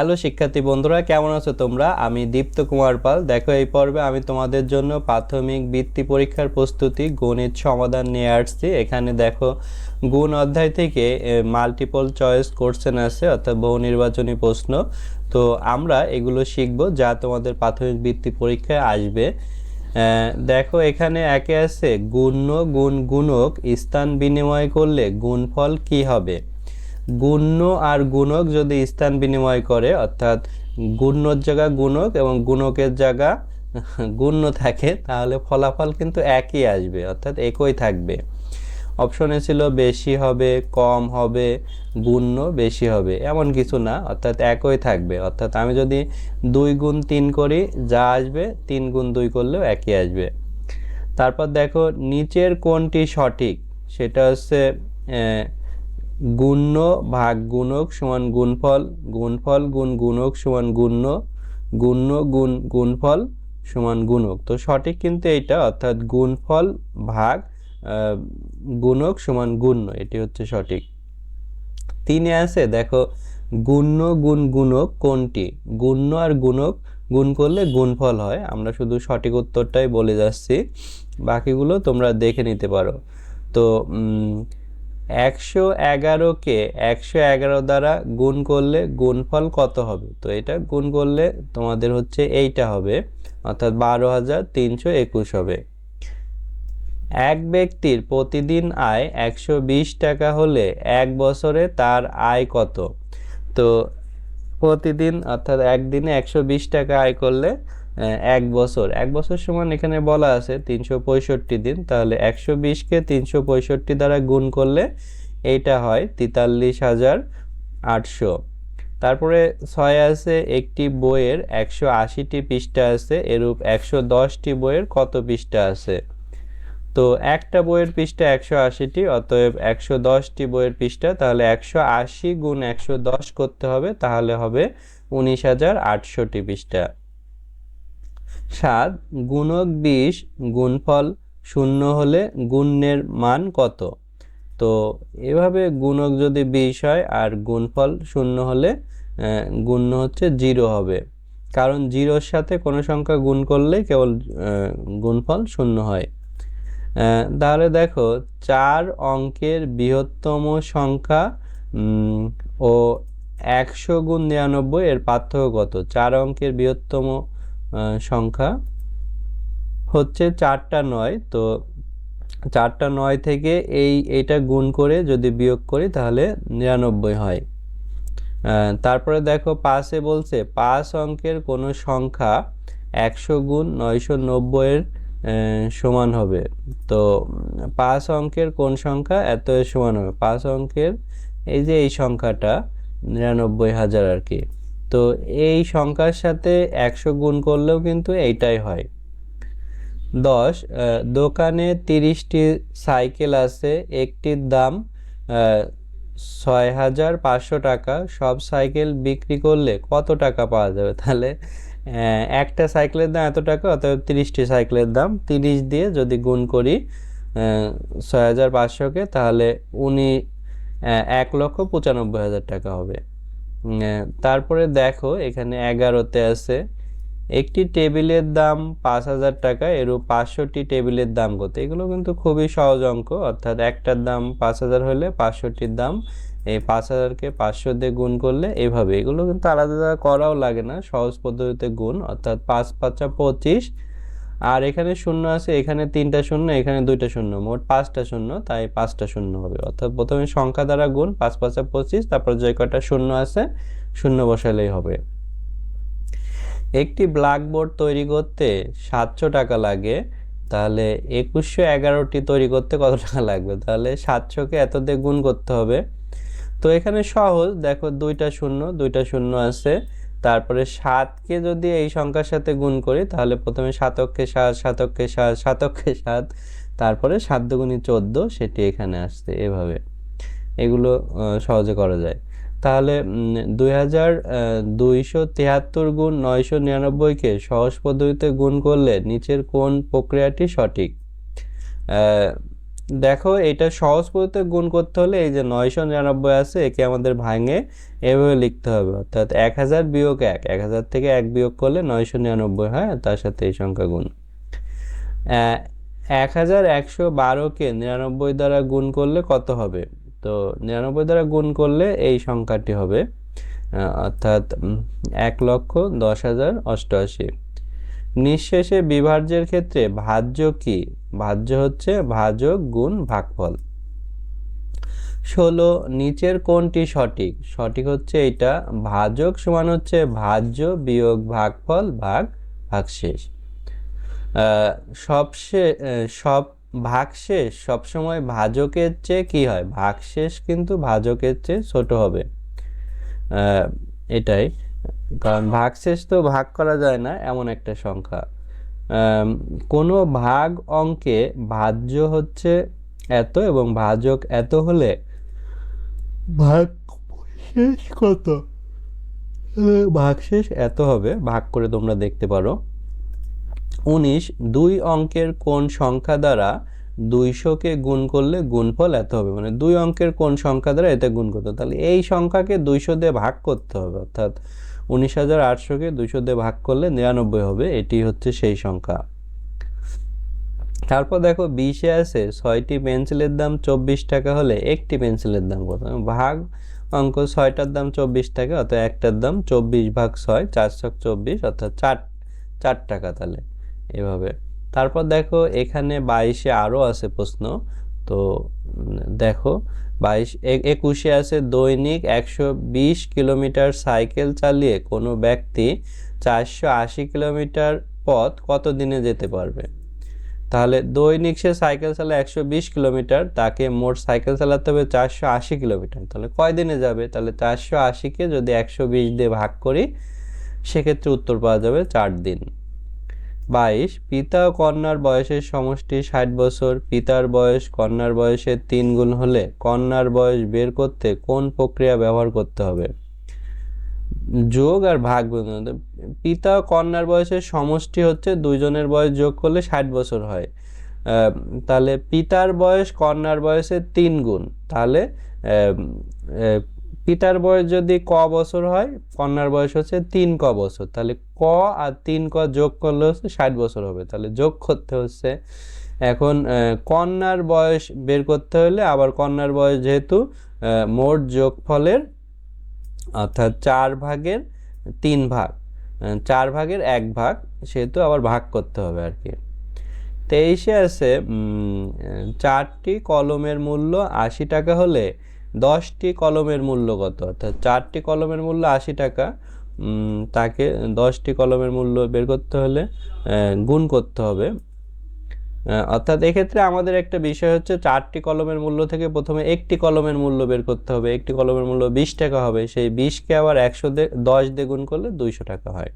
Hello শিক্ষার্থী বন্ধুরা, কেমন আছো তোমরা? আমি দীপ্ত কুমার পাল। দেখো, এই পর্বে আমি তোমাদের জন্য প্রাথমিক বৃত্তি পরীক্ষার প্রস্তুতি, গণিত সমাধান নিয়ে আসছি। এখানে দেখো, গুণ অধ্যায় থেকে মাল্টিপল চয়েস কোশ্চেন আছে অর্থাৎ বহু নির্বাচনী প্রশ্ন। তো আমরা এগুলো শিখব, যা তোমাদের প্রাথমিক বৃত্তি পরীক্ষায় আসবে। দেখো, এখানে একে আছে, গুণ্য গুণ গুণক স্থান বিনিময় করলে গুণফল কি হবে? গুণ্য আর গুণক যদি স্থান বিনিময় করে, অর্থাৎ গুণ্যর জায়গা গুণক এবং গুণকের জায়গা গুণ্য থাকে, তাহলে ফলাফল কিন্তু একই আসবে, অর্থাৎ একই থাকবে। অপশনে ছিল বেশি হবে, কম হবে, গুণ্য বেশি হবে, এমন কিছু না, অর্থাৎ একই থাকবে। অর্থাৎ আমি যদি দুই গুণ তিন করি, যা আসবে, তিন গুণ দুই করলেও একই আসবে। তারপর দেখো, নিচের কোনটি সঠিক? সেটা হচ্ছে গুণ্য ভাগ গুণক সমান গুণফল গুণফল গুণ গুণক সমান গুণ্য গুণ্য গুণ গুণফল সমান গুণক। তো সঠিক কিন্তু এটা অর্থাৎ গুণফল ভাগ গুণক সমান গুণ্য, এটি হচ্ছে সঠিক। তিনে আছে, দেখো, গুণ্য গুণ গুণক কোনটি? গুণ্য আর গুণক, গুণ করলে গুণফল হয়। আমরা শুধু সঠিক উত্তরটাই বলে যাচ্ছি। বাকিগুলো তোমরা দেখে নিতে পারো। তো একশো এগারোকে একশো এগারো দ্বারা গুণ করলে গুণফল কত হবে? তো এটা গুণ করলে তোমাদের হচ্ছে এইটা হবে, অর্থাৎ বারো হাজার তিনশো একুশ হবে। এক ব্যক্তির প্রতিদিন আয় একশো বিশ টাকা হলে এক বছরে তার আয় কত? তো প্রতিদিন, অর্থাৎ একদিনে একশো বিশ টাকা আয় করলে এক বছর। এক বছর সমান এখানে বলা আছে তিনশো পঁয়ষট্টি দিন। তাহলে একশো বিশকে তিনশো পঁয়ষট্টি দ্বারা গুণ করলে এইটা হয় তেতাল্লিশ হাজার আটশো। তারপরে ছয় আছে একটি বইয়ের একশো আশিটি পৃষ্ঠা আছে, এরূপ একশো দশটি বইয়ের কত পৃষ্ঠা আছে? তো একটা বইয়ের পৃষ্ঠা একশো আশিটি, অতএব একশো দশটি বইয়ের পৃষ্ঠা, তাহলে একশো আশি গুণ একশো দশ করতে হবে, তাহলে হবে উনিশ হাজার আটশোটি পৃষ্ঠা। সাত গুণক বিশ গুণফল শূন্য হলে গুণের মান কত? তো এভাবে গুণক যদি বিশ হয় আর গুণফল শূন্য হলে গুণ্য হচ্ছে জিরো হবে। কারণ জিরোর সাথে কোনো সংখ্যা গুণ করলে কেবল গুণফল শূন্য হয়। তাহলে দেখো চার অঙ্কের বৃহত্তম সংখ্যা ও একশো গুণ নিরানব্বই এর পার্থক্য কত? চার অঙ্কের বৃহত্তম সংখ্যা হচ্ছে চারটা নয়। তো চারটা নয় থেকে এই, এইটা গুণ করে যদি বিয়োগ করি তাহলে নিরানব্বই হয়। তারপরে দেখো পাশে বলছে, পাঁচ অঙ্কের কোনো সংখ্যা একশো গুণ নয়শো নব্বইয়ের সমান হবে। তো পাঁচ অঙ্কের কোন সংখ্যা এত সমান হবে? পাঁচ অঙ্কের এই যে এই সংখ্যাটা নিরানব্বই হাজার আর কি। তো এই সংখ্যার সাথে একশো গুণ করলেও কিন্তু এইটাই হয়। দশ দোকানে তিরিশটি সাইকেল আছে, একটির দাম ছয় হাজার পাঁচশো টাকা। সব সাইকেল বিক্রি করলে কত টাকা পাওয়া যাবে? তাহলে একটা সাইকেলের দাম এত টাকা, অতএব তিরিশটি সাইকেলের দাম। তিরিশ দিয়ে যদি গুণ করি ছয় হাজার পাঁচশোকে, তাহলে উনি এক লক্ষ পঁচানব্বই হাজার টাকা হবে। তারপরে দেখো এখানে এগারোতে আছে, একটি টেবিলের দাম পাঁচ হাজার টাকা, এরূপ পাঁচশোটি টেবিলের দাম কত এগুলো কিন্তু খুবই সহজ অঙ্ক, অর্থাৎ একটার দাম পাঁচ হাজার হলে পাঁচশোটির দাম, এই পাঁচ হাজারকে পাঁচশো দিয়ে গুণ করলে এভাবে। এগুলো কিন্তু আলাদা আলাদা করাও লাগে না, সহজ পদ্ধতিতে গুণ, অর্থাৎ পাঁচ পাঁচা পঁচিশ আর এখানে শূন্য আছে, এখানে তিনটা শূন্য, এখানে দুইটা শূন্য, মোট পাঁচটা শূন্য, তাই পাঁচটা শূন্য হবে। অর্থাৎ প্রথমে সংখ্যা দ্বারা গুণ, পাঁচ, পাঁচা পঁচিশ, তারপর যে কয়টা শূন্য আছে, শূন্য বসালেই হবে। একটি ব্ল্যাকবোর্ড তৈরি করতে সাতশো টাকা লাগে, তাহলে একুশশো এগারোটি তৈরি করতে কত টাকা লাগবে? তাহলে সাতশোকে এত দিয়ে গুণ করতে হবে। তো এখানে সহজ, দেখো দুইটা শূন্য দুইটা শূন্য আছে। তারপরে সাতকে যদি এই সংখ্যার সাথে গুণ করি, তাহলে প্রথমে সাতককে সাত সাতককে সাত সাতককে সাত, তারপরে সাত দুগুণী চোদ্দ, সেটি এখানে আসছে এভাবে। এগুলো সহজে করা যায়। তাহলে দুই হাজার দুইশো তিয়াত্তর গুণ নয়শো নিরানব্বইকে সহজ পদ্ধতিতে গুণ করলে নিচের কোন প্রক্রিয়াটি সঠিক? দেখো, এটা সহজ পদ্ধতিতে গুণ করতে হলে এই যে নয়শো নিরানব্বই আছে, একে আমাদের ভাঙে এভাবে লিখতে হবে। অর্থাৎ এক হাজার বিয়োগ এক এক হাজার থেকে এক বিয়োগ করলে নয়শো নিরানব্বই হয় তার সাথে এই সংখ্যা গুণ। এক হাজার একশো বারোকে নিরানব্বই দ্বারা গুণ করলে কত হবে? তো নিরানব্বই দ্বারা গুণ করলে এই সংখ্যাটি হবে, অর্থাৎ এক লক্ষ দশ হাজার অষ্টআশি। নিঃশেষে বিভাজ্যের ক্ষেত্রে ভাজ্য কি? ভাজ্য হচ্ছে ভাজক গুণ ভাগফল। ষোলো, নিচের কোনটি সঠিক। সঠিক হচ্ছে এটা ভাজক সমান হচ্ছে ভাজ্য বিয়োগ ভাগফল ভাগ ভাগশেষ। সবশে, সব ভাগশেষ সবসময় ভাজকের চেয়ে কি হয়? ভাগশেষ কিন্তু ভাজকের চেয়ে ছোট হবে। এটাই। কারণ ভাগশেষ তো ভাগ করা যায় না এমন একটা সংখ্যা। কোনো ভাগ অঙ্কে ভাজ্য হচ্ছে এত এবং ভাজক এত হলে? ভাগ শেষ কত? ভাগশেষ এত হবে ভাগ করে তোমরা দেখতে পারো। উনিশ দুই অঙ্কের কোন সংখ্যা দ্বারা দুইশোকে গুণ করলে গুণফল এত হবে। মানে দুই অঙ্কের কোন সংখ্যা দ্বারা এতে গুণ করতে তাহলে এই সংখ্যাকে দুইশো দিয়ে ভাগ করতে হবে অর্থাৎ উনিশ হাজার আটশোকে দুইশো দিয়ে ভাগ করলে নিরানব্বই হবে, এটি হচ্ছে সেই সংখ্যা। তারপর দেখো, বিশে আছে ছয়টি পেন্সিলের দাম চব্বিশ টাকা হলে একটি পেন্সিলের দাম কত? ভাগ অঙ্ক ছয়টার দাম চব্বিশ টাকা অর্থাৎ একটার দাম চব্বিশ ভাগ ছয় চারশো চব্বিশ, অর্থাৎ চার চার টাকা তাহলে, এভাবে। তারপর দেখো, এখানে বাইশে আরও আছে প্রশ্ন তো দেখো, বাইশ একুশে আছে দৈনিক একশো বিশ কিলোমিটার সাইকেল চালিয়ে কোনো ব্যক্তি চারশো আশি কিলোমিটার পথ কত দিনে যেতে পারবে? তাহলে দৈনিক সে সাইকেল চালায় একশো বিশ কিলোমিটার, তাকে মোট সাইকেল চালাতে হবে চারশো আশি কিলোমিটার। তাহলে কয় দিনে যাবে? তাহলে চারশো আশিকে যদি একশো বিশ দিয়ে ভাগ করি, সেক্ষেত্রে উত্তর পাওয়া যাবে চার দিন। বাইশ, পিতা ও কন্যার বয়সের সমষ্টি ষাট বছর, পিতার বয়স, কন্যার বয়সের তিন গুণ হলে কন্যার বয়স বের করতে কোন প্রক্রিয়া ব্যবহার করতে হবে? যোগ আর ভাগ। পিতা ও কন্যার বয়সের সমষ্টি হচ্ছে দুইজনের বয়স যোগ করলে ষাট বছর হয়। তাহলে পিতার বয়স, কন্যার বয়সের তিন গুণ। তাহলে পিতার বয়স যদি ক বছর হয়, কন্যার বয়স হচ্ছে তিন ক বছর। তাহলে ক আর তিন ক যোগ করলে হচ্ছে ষাট বছর হবে। তাহলে যোগ করতে হচ্ছে। এখন কন্যার বয়স বের করতে হলে আবার কন্যার বয়স যেহেতু মোট যোগফলের অর্থাৎ চার ভাগের তিন ভাগ চার ভাগের এক ভাগ সেহেতু আবার ভাগ করতে হবে আর কি। তেইশে আছে চারটি কলমের মূল্য আশি টাকা হলে দশটি কলমের মূল্য কত? অর্থাৎ চারটি কলমের মূল্য আশি টাকা। তাকে দশটি কলমের মূল্য বের করতে হলে গুণ করতে হবে। অর্থাৎ এক্ষেত্রে আমাদের একটা বিষয় হচ্ছে চারটি কলমের মূল্য থেকে প্রথমে একটি কলমের মূল্য বের করতে হবে। একটি কলমের মূল্য বিশ টাকা হবে, সেই বিশকে আবার একশো দিয়ে দশ দিয়ে গুণ করলে দুইশো টাকা হয়।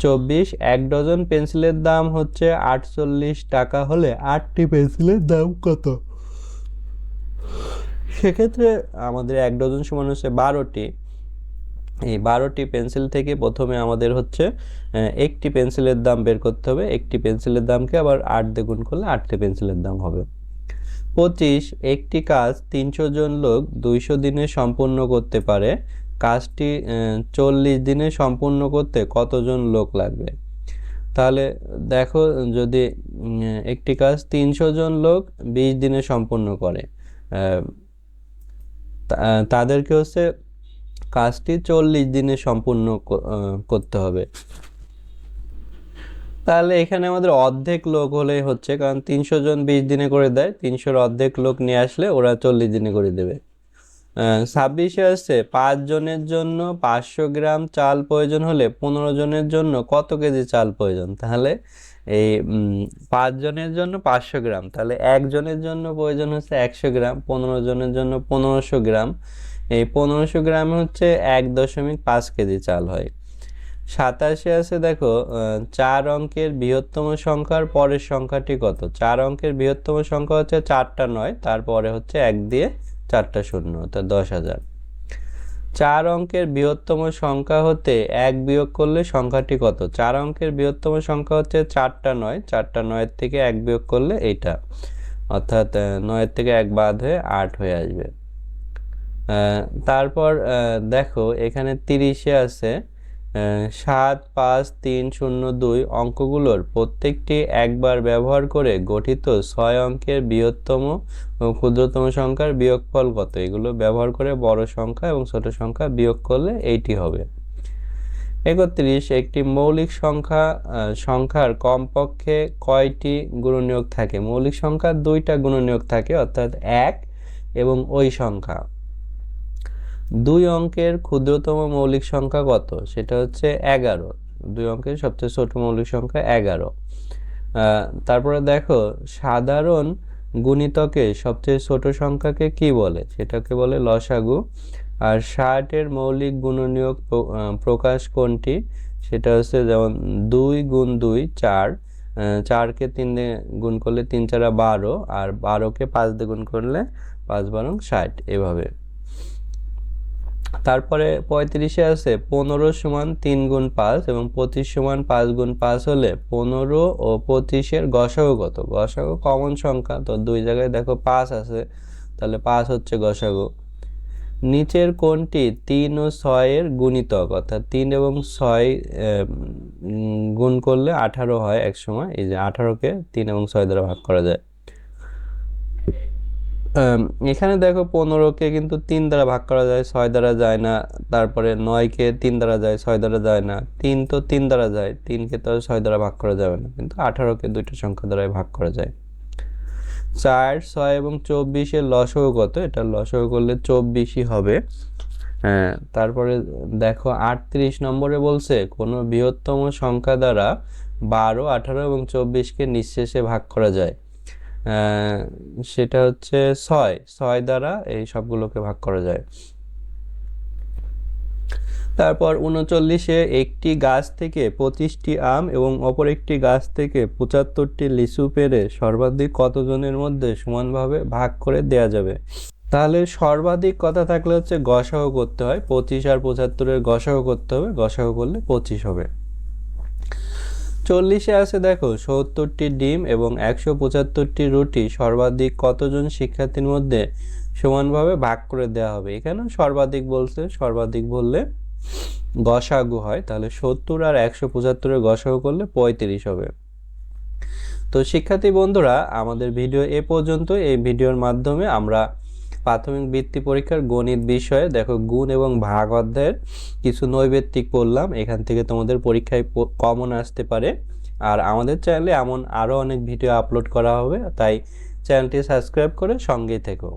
চব্বিশ, এক ডজন পেন্সিলের দাম হচ্ছে আটচল্লিশ টাকা হলে আটটি পেন্সিলের দাম কত? সেক্ষেত্রে আমাদের এক ডজন সমান হচ্ছে বারোটি। এই বারোটি পেন্সিল থেকে প্রথমে আমাদের হচ্ছে একটি পেন্সিলের দাম বের করতে হবে। একটি পেন্সিলের দামকে আবার আট দিয়ে করলে আটটি পেন্সিলের দাম হবে। পঁচিশ, একটি কাজ তিনশো জন লোক দুইশো দিনে সম্পূর্ণ করতে পারে। কাজটি চল্লিশ দিনে সম্পূর্ণ করতে কতজন লোক লাগবে? তাহলে দেখো যদি একটি কাজ তিনশো জন লোক বিশ দিনে সম্পূর্ণ করে তাদেরকে হচ্ছে কাজটি চল্লিশ দিনে সম্পূর্ণ করতে হবে। তাহলে এখানে আমাদের অর্ধেক লোক হলে হচ্ছে, কারণ তিনশো জন বিশ দিনে করে দেয়, তিনশোর অর্ধেক লোক নিয়ে আসলে ওরা চল্লিশ দিনে করে দেবে। ছাব্বিশে আসছে পাঁচ জনের জন্য পাঁচশো গ্রাম চাল প্রয়োজন হলে পনেরো জনের জন্য কত কেজি চাল প্রয়োজন? তাহলে এই পাঁচ জনের জন্য পাঁচশো গ্রাম। তাহলে একজনের জন্য প্রয়োজন হচ্ছে একশো গ্রাম, পনেরো জনের জন্য পনেরোশো গ্রাম। এই পনেরোশো গ্রাম হচ্ছে এক দশমিক পাঁচ কেজি চাল হয়। সাতাশে আছে দেখো চার অঙ্কের বৃহত্তম সংখ্যার পরের সংখ্যাটি কত? চার অঙ্কের বৃহত্তম সংখ্যা হচ্ছে চারটা নয়, তারপরে হচ্ছে এক দিয়ে চারটা শূন্য অর্থাৎ দশ হাজার। চার অঙ্কের বৃহত্তম সংখ্যা হতে এক বিয়োগ করলে সংখ্যাটি কত? চার অঙ্কের বৃহত্তম সংখ্যা হচ্ছে চারটা নয়, চারটা নয়ের থেকে এক বিয়োগ করলে এইটা। অর্থাৎ নয়ের থেকে এক বাদ হয়ে আট হয়ে আসবে। তারপর দেখো, এখানে তিরিশে আছে। সাত, পাঁচ, তিন, শূন্য, দুই অঙ্কগুলোর প্রত্যেকটি একবার ব্যবহার করে গঠিত ছয় অঙ্কের বৃহত্তম ক্ষুদ্রতম সংখ্যার বিয়োগফল কত? এগুলো ব্যবহার করে বড় সংখ্যা এবং ছোট সংখ্যা বিয়োগ করলে এইটি হবে। একত্রিশ, একটি মৌলিক সংখ্যা সংখ্যার কমপক্ষে কয়টি গুণনীয়ক থাকে? মৌলিক সংখ্যার দুইটা গুণনীয়ক থাকে, অর্থাৎ এক এবং ওই সংখ্যা। দুই অঙ্কের ক্ষুদ্রতম মৌলিক সংখ্যা কত? সেটা হচ্ছে এগারো। দুই অঙ্কের সবচেয়ে ছোট মৌলিক সংখ্যা এগারো। তারপরে দেখো, সাধারণ গুণিতকে সবচেয়ে ছোট সংখ্যাকে কি বলে? সেটাকে বলে লসাগু। আর ষাটের মৌলিক গুণনীয়ক প্রকাশ কোনটি? সেটা হচ্ছে যেমন দুই গুণ দুই, চার। চারকে তিন দিয়ে গুণ করলে তিন চারা বারো। আর বারোকে পাঁচ দিয়ে গুণ করলে পাঁচ বারং ষাট। এভাবে। তারপরে পঁয়ত্রিশে আছে পনেরো সমান তিন গুণ পাঁচ এবং পঁচিশ সমান পাঁচ গুণ পাঁচ হলে পনেরো ও পঁচিশের গসাগু কত? গসাগু কমন সংখ্যা। তো দুই জায়গায় দেখো পাঁচ আছে, তাহলে পাঁচ হচ্ছে গসাগু। নিচের কোনটি তিন ও ছয়ের গুণিতক, অর্থাৎ তিন এবং ছয় গুণ করলে আঠারো হয় এক সময়। এই যে আঠারোকে তিন এবং ছয় দ্বারা ভাগ করা যায়। এখানে দেখো পনেরোকে কিন্তু তিন দ্বারা ভাগ করা যায়, ছয় দ্বারা যায় না। তারপরে নয়কে তিন দ্বারা যায়, ছয় দ্বারা যায় না। তিন তো তিন দ্বারা যায় তিনকে তো ছয় দ্বারা ভাগ করা যাবে না। কিন্তু আঠারোকে দুইটা সংখ্যা দ্বারাই ভাগ করা যায়। চার, ছয় এবং চব্বিশের লসও কত? এটা লসও করলে চব্বিশই হবে। হ্যাঁ তারপরে দেখো আটত্রিশ নম্বরে বলছে, কোনো বৃহত্তম সংখ্যা দ্বারা বারো, আঠারো এবং চব্বিশকে নিঃশেষে ভাগ করা যায়। সেটা হচ্ছে ছয় ছয় দ্বারা এই সবগুলোকে ভাগ করা যায়। তারপর উনচল্লিশে একটি গাছ থেকে পঁচিশটি আম এবং অপর একটি গাছ থেকে পঁচাত্তরটি লিচু পেরে সর্বাধিক কতজনের মধ্যে সমানভাবে ভাগ করে দেয়া যাবে? তাহলে সর্বাধিক কথা থাকলে হচ্ছে গসাগু করতে হয়, পঁচিশ আর পঁচাত্তরের গসাগু করতে হবে, গসাগু করলে পঁচিশ হবে। চল্লিশে আছে দেখো, সত্তরটি ডিম এবং একশো পঁচাত্তরটি রুটি, সর্বাধিক কতজন শিক্ষার্থীর মধ্যে সমানভাবে ভাগ করে দেওয়া হবে? এখানেও সর্বাধিক বলছে, সর্বাধিক বললে গসাগু হয়, তাহলে সত্তর আর একশো পঁচাত্তরের গসাগু করলে পঁয়ত্রিশ হবে। তো শিক্ষার্থী বন্ধুরা, আমাদের ভিডিও এ পর্যন্ত এই ভিডিওর মাধ্যমে আমরা প্রাথমিক বৃত্তি পরীক্ষার গণিত বিষয়ে দেখো গুণ এবং ভাগ অধ্যায়ের কিছু নৈবেত্তিক পড়লাম এখান থেকে তোমাদের পরীক্ষায় কমন আসতে পারে। আর আমাদের চ্যানেলে এমন আরও অনেক ভিডিও আপলোড করা হবে, তাই চ্যানেলটি সাবস্ক্রাইব করে সঙ্গেই থেকো।